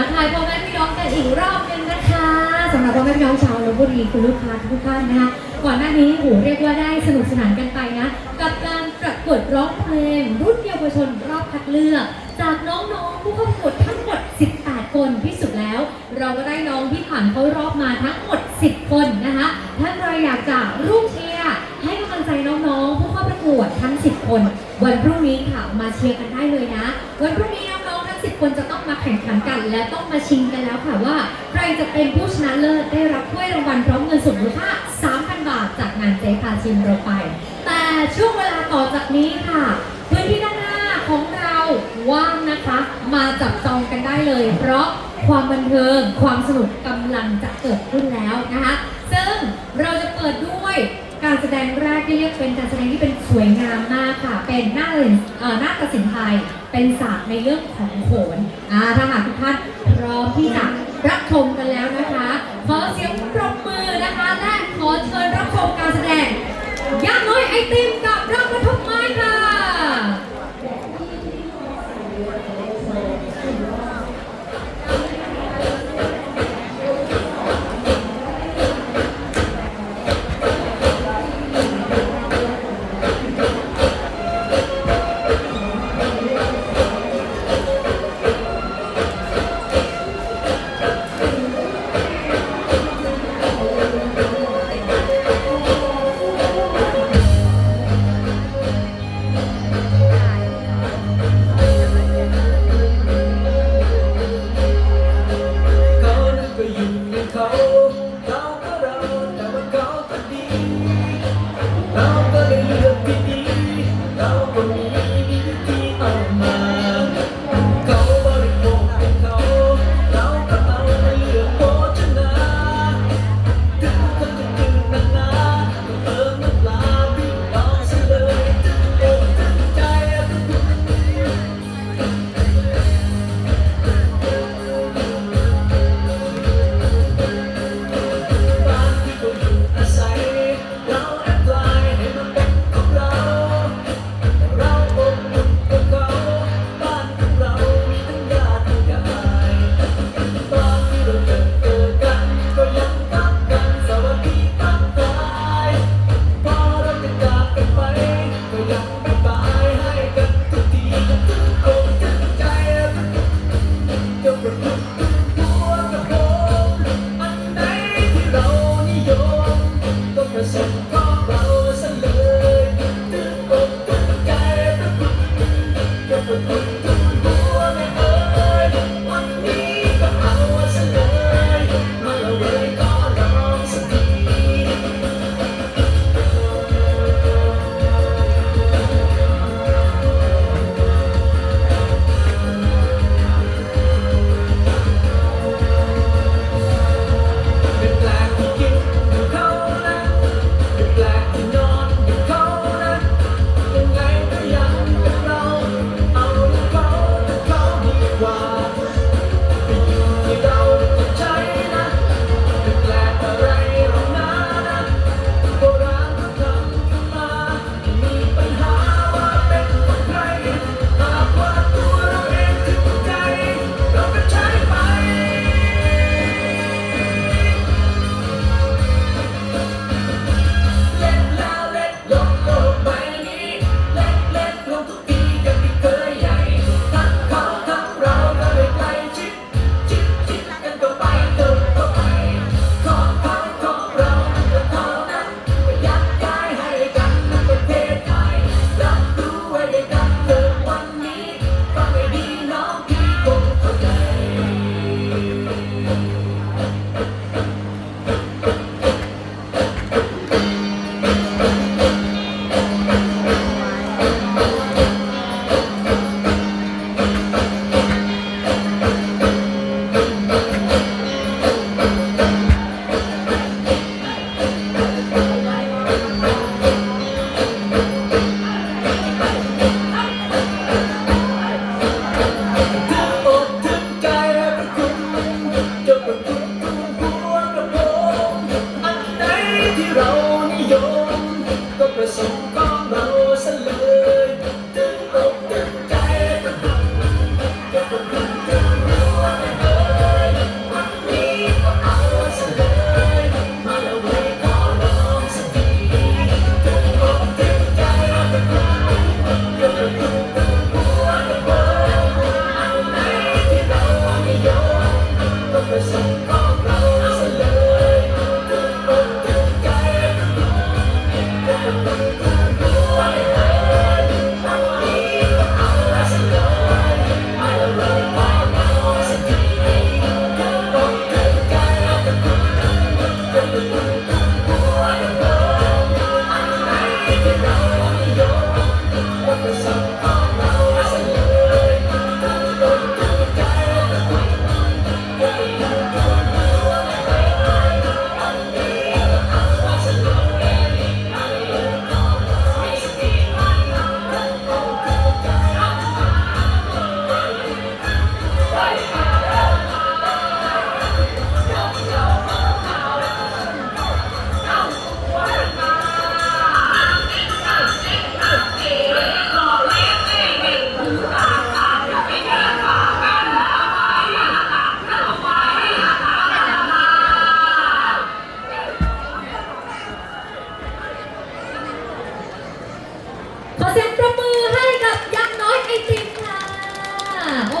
ทักทายพ่อแม่พี่น้องกันอีกรอบหนึงนะคะสำหรับพ่อแม่พี่น้องชาวลบบุรีคุณลูกค้าทุกท่านนะคะก่อนหน้านี้โหเรียกว่าได้สนุกสนานกันไปนะ กับการประกวดร้องเพลง รุ่นเยาวชนรอบคัดเลือก จากน้องๆผู้เข้าประกวดทั้งหมด 18 คนที่สุดแล้ว เราก็ได้น้องที่ผ่านเข้ารอบมาทั้งหมด 10 คนนะคะถ้าใครอยากจะร่วมเชียร์ให้กำลังใจน้องๆผู้เข้าประกวดทั้ง 10 คน วันพรุ่งนี้ค่ะ กัน และต้องมาชิงกันแล้วค่ะว่า ใครจะเป็นผู้ชนะเลิศได้รับถ้วยรางวัลพร้อมเงินสดมูลค่า3,000 บาทจากงานเจ๊พาชิมเราไป แต่ช่วงเวลาต่อจากนี้ค่ะ พื้นที่ด้านหน้าของเราว่างนะคะ มาจับจองกันได้เลย เพราะความบันเทิงความสนุกกำลังจะเกิดขึ้นแล้วนะคะ ซึ่งเราจะเปิดด้วย การแสดงแรกที่เรียกเป็นการแสดงที่เป็นสวยงามมากค่ะ เป็นหน้าเล่นเอ่อหน้าตศิลป์ไทย เป็นศาสตร์ในเรื่องของโขนอ่าถ้าหากทุกท่านพร้อมที่จะรับชมกันแล้วนะคะ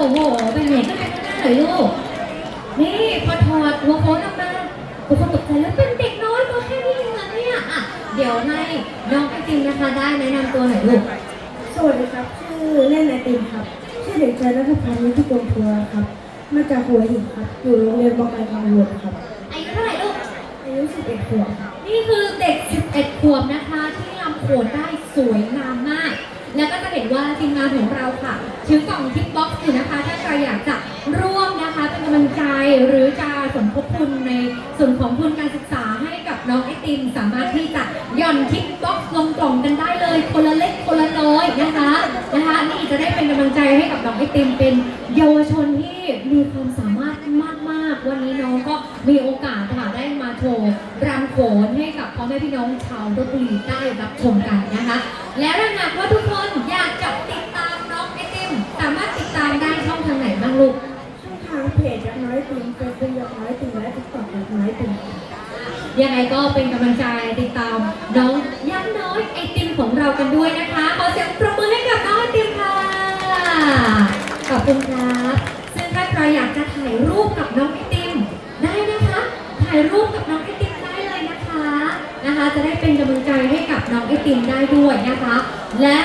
ลูก นี่พอถอดหัวโค้ดออกมาทุกคนตกใจแล้วเป็นเด็กน้อยตัวแค่นี้เองเหรอเนี่ยอะเดี๋ยวให้น้องไอติมนะคะได้แนะนำตัวหน่อยลูก สวัสดีครับ ชื่อเล่นไอติมครับ ชื่อเด็กชายรัฐพันธ์นิติกรมทัวร์ครับ มาจากหัวหินครับ อยู่โรงเรียนบางไกรทางหลวงครับ อายุเท่าไหร่ลูก อายุ11ขวบครับนี่คือเด็ก 11 ขวบนะคะ ที่รำโขนได้สวยงามมาก แล้วก็จะเห็นว่าทีมงานของเราค่ะถือกล่องทิปบ็อกซ์อยู่นะคะ ถ้าใครอยากจะร่วมนะคะเป็นกำลังใจหรือจะสมทบทุนในส่วนของทุนการศึกษาให้กับน้องไอติม สามารถที่จะหย่อนทิปบ็อกซ์ลงกล่องกันได้เลย คนละเล็กคนละน้อยนะคะนะคะนี่จะได้เป็นกำลังใจให้กับน้องไอติมเป็นเยาวชนที่มีความสามารถ วันนี้น้องก็มีโอกาสค่ะได้มาโชว์รำโขนให้กับพ่อแม่พี่น้องชาวลบบุรีได้รับชมกันนะคะ และถ้าหากว่าทุกคนอยากจะติดตามน้องไอติมสามารถติดตามได้ช่องทางไหนบ้างลูกช่องทางเพจยักษ์น้อยติมเฟซบุ๊กยักษ์น้อยติมและติ๊กต็อกยักษ์น้อยติมครับยังไงก็เป็นกำลังใจติดตามน้องยักษ์น้อยไอติมของเรากันด้วยนะคะ จะได้เป็นกำลังใจให้กับน้องไอติมได้ด้วยนะคะ และ